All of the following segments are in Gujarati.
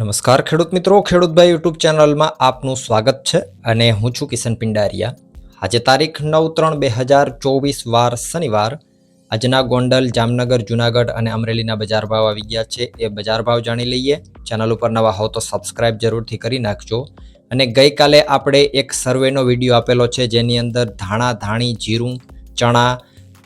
નમસ્કાર ખેડૂત મિત્રો ખેડૂતભાઈ યુટ્યુબ ચેનલમાં આપનું સ્વાગત છે અને હું છું કિશન પિંડારિયા. આજે તારીખ નવ ત્રણ બે હજાર ચોવીસ વાર શનિવાર. આજના ગોંડલ, જામનગર, જુનાગઢ અને અમરેલીના બજાર ભાવ આવી ગયા છે. એ બજાર ભાવ જાણી લઈએ. ચેનલ ઉપર નવા હો તો સબસ્ક્રાઇબ જરૂરથી કરી નાખજો. અને ગઈકાલે આપણે એક સર્વેનો વીડિયો આપેલો છે, જેની અંદર ધાણા, ધાણી, જીરું, ચણા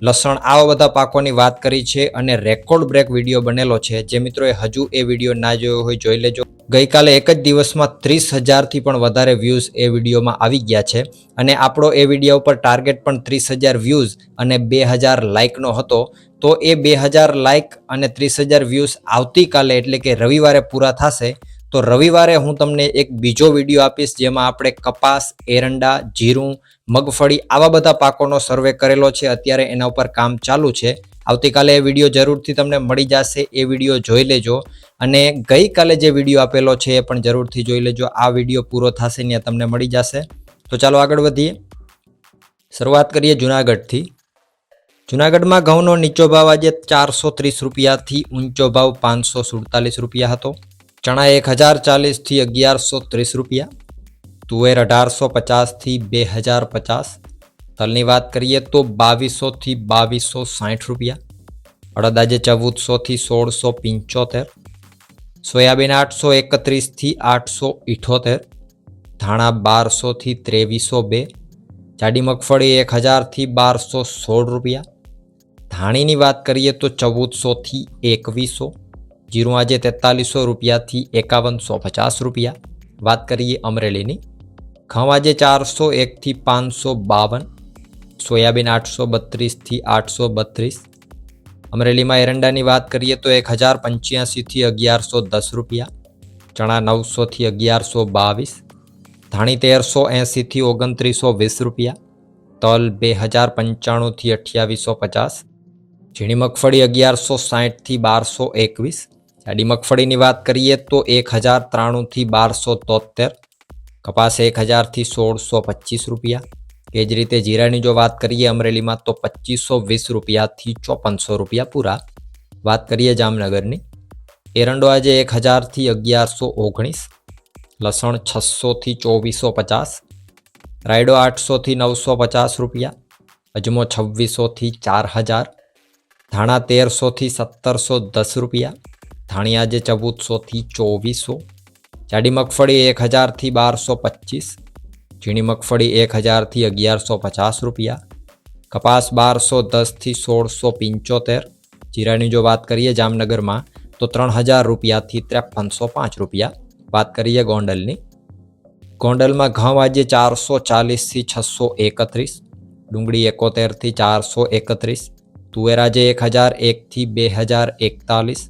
લસણ આવા બધા પાકોની વાત કરી છે અને રેકોર્ડ બ્રેક વીડિયો બનેલો છે. જે મિત્રોએ હજુ એ વીડિયો ના જોયો હોય જોઈ લેજો. ગઈકાલે એક જ દિવસમાં ત્રીસ હજારથી પણ વધારે વ્યૂઝ એ વિડીયોમાં આવી ગયા છે અને આપણો એ વીડિયો ઉપર ટાર્ગેટ પણ ત્રીસ હજાર વ્યૂઝ અને બે હજાર લાઇકનો હતો. તો એ બે હજાર લાઇક અને ત્રીસ હજાર વ્યૂઝ આવતીકાલે એટલે કે રવિવારે પૂરા થશે. તો રવિવારે હું તમને એક બીજો વીડિયો આપીશ જેમાં આપણે કપાસ, એરંડા, જીરું મગફળી આવા બધા પાકોનો સર્વે કરેલો છે. અત્યારે એના ઉપર કામ ચાલુ છે. આવતીકાલે એ વીડિયો જરૂરથી તમને મળી જશે. એ વીડિયો જોઈ લેજો. અને ગઈકાલે જે વીડિયો આપેલો છે એ પણ જરૂરથી જોઈ લેજો. આ વીડિયો પૂરો થશે ત્યાં તમને મળી જશે. તો ચાલો આગળ વધીએ. શરૂઆત કરીએ જુનાગઢથી. જુનાગઢમાં ઘઉંનો નીચો ભાવ આજે ચારસો ત્રીસ રૂપિયાથી ઊંચો ભાવ પાંચસો સુડતાલીસ રૂપિયા હતો. ચણા એક હજાર ચાલીસથી અગિયારસો ત્રીસ રૂપિયા. તુવેર અઢારસો પચાસથી બે હજાર પચાસ તલની વાત કરીએ તો બાવીસોથી બાવીસો સાઠ રૂપિયા અડદ આજે ચૌદસોથી સોળસો પંચોતેર સોયાબીન આઠસો એકત્રીસથી આઠસો ઇઠોતેર ધાણા બારસોથી ત્રેવીસો બે જાડી મગફળી એક હજારથી બારસો સોળ રૂપિયા ધાણીની વાત કરીએ તો ચૌદસોથી એકવીસો જીરું આજે તેતાલીસો રૂપિયાથી એકાવનસો પચાસ રૂપિયા વાત કરીએ અમરેલીની આજે ચારસો એકથી પાંચસો બાવન, સોયાબીન આઠસો બત્રીસથી આઠસો બત્રીસ. અમરેલીમાં એરંડાની વાત કરીએ તો એક હજાર પંચ્યાસીથી અગિયારસો દસ રૂપિયા, ચણા નવસોથી અગિયારસો બાવીસ, ધાણી તેરસો એંસીથી ઓગણત્રીસો વીસ રૂપિયા, તલ બે હજાર પંચાણુંથી અઠ્યાવીસો પચાસ, ઝીણી મગફળી અગિયારસો સાહીઠથી બારસો એકવીસ. જાડી મગફળીની વાત કરીએ તો એક હજાર ત્રાણુંથી બારસો તોતેર કપાસ એક હજારથી સોળસો પચીસ રૂપિયા. એ જ રીતે જીરાની જો વાત કરીએ અમરેલીમાં તો પચીસો વીસ રૂપિયાથી ચોપનસો રૂપિયા પૂરા. વાત કરીએ જામનગરની, એરંડો આજે એક હજારથી અગિયારસો ઓગણીસ, લસણ છસોથી ચોવીસો પચાસ, રાયડો આઠસોથી નવસો પચાસ રૂપિયા, અજમો છવ્વીસોથી ચાર હજાર, ધાણા તેરસોથી સત્તરસો દસ રૂપિયા, ધાણી આજે ચૌદસોથી ચોવીસો જાડી મગફળી એક હજારથી બારસો પચીસ, ઝીણી મગફળી એક હજારથી અગિયારસો પચાસ રૂપિયા, કપાસ બારસો દસથી સોળસો પંચોતેર, જીરાની જો વાત કરીએ જામનગરમાં, તો ત્રણ હજાર રૂપિયાથી ત્રેપનસો પાંચ રૂપિયા. વાત કરીએ ગોંડલની. ગોંડલમાં ઘઉં આજે ચારસો ચાલીસથી છસો એકત્રીસ, ડુંગળી એકોતેરથી ચારસો એકત્રીસ, તુવેર આજે એક હજાર એકથી બે હજાર એકતાલીસ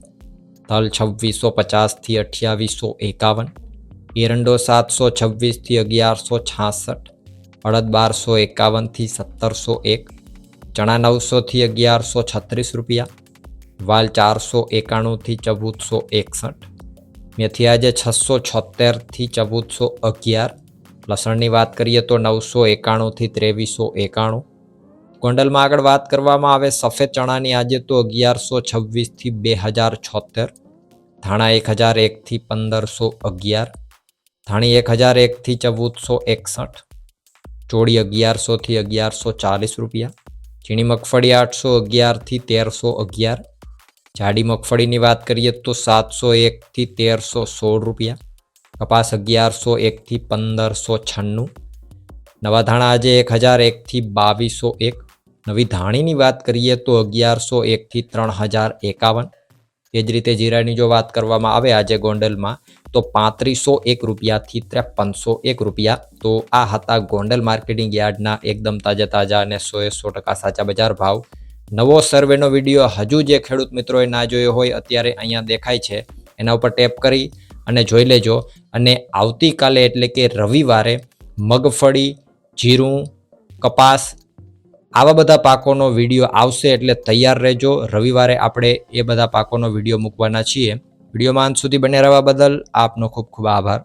તલ છવ્વીસો પચાસથી અઠ્યાવીસો એકાવન, એરંડો સાતસો છવ્વીસથી અગિયારસો છાસઠ, અડદ બારસો એકાવનથી સત્તરસો એક, ચણા નવસોથી અગિયારસો છત્રીસ રૂપિયા, વાલ ચારસો એકાણુંથી ચૌદસો એકસઠ, મેથી છસો છોતેરથી ચૌદસો અગિયાર, લસણની વાત કરીએ તો નવસો એકાણુંથી ત્રેવીસો એકાણું ગોંડલમાં આગળ વાત કરવામાં આવે, સફેદ ચણાની આજે તો અગિયારસો છવ્વીસથી બે હજાર છોતેર, ધાણા એક હજાર એકથી પંદરસો અગિયાર, ધાણી એક હજાર એકથી ચૌદસો એકસઠ, ચોળી અગિયારસોથી અગિયારસો ચાલીસ રૂપિયા, ઝીણી મગફળી આઠસો અગિયારથી તેરસો અગિયાર, જાડી મગફળીની વાત કરીએ તો સાતસો એકથી તેરસો સોળ રૂપિયા, કપાસ અગિયારસો એકથી પંદરસો છન્નું, નવા ધાણા આજે એક હજાર એકથી બાવીસો એક નવી ધાણીની વાત કરીએ તો અગિયારસો એકથી ત્રણ હજાર એકાવન. એ જ રીતે જીરાની જો વાત કરવામાં આવે આજે ગોંડલમાં, તો પાંત્રીસો એક રૂપિયાથી ત્રેપનસો એક રૂપિયા. તો આ હતા ગોંડલ માર્કેટિંગ યાર્ડના એકદમ તાજા તાજા અને સોએ સો ટકા સાચા બજાર ભાવ. નવો સર્વેનો વીડિયો હજુ જે ખેડૂત મિત્રોએ ના જોયો હોય, અત્યારે અહીંયા દેખાય છે. એના ઉપર ટેપ કરી અને જોઈ લેજો. અને આવતીકાલે એટલે કે રવિવારે મગફળી, જીરું, કપાસ આવા બધા પાકોનો વીડિયો આવશે એટલે તૈયાર રહેજો. રવિવારે આપણે એ બધા પાકોનો વીડિયો મૂકવાના છીએ. વિડીયોમાં અંત સુધી બને રહેવા બદલ આપનો ખૂબ ખૂબ આભાર.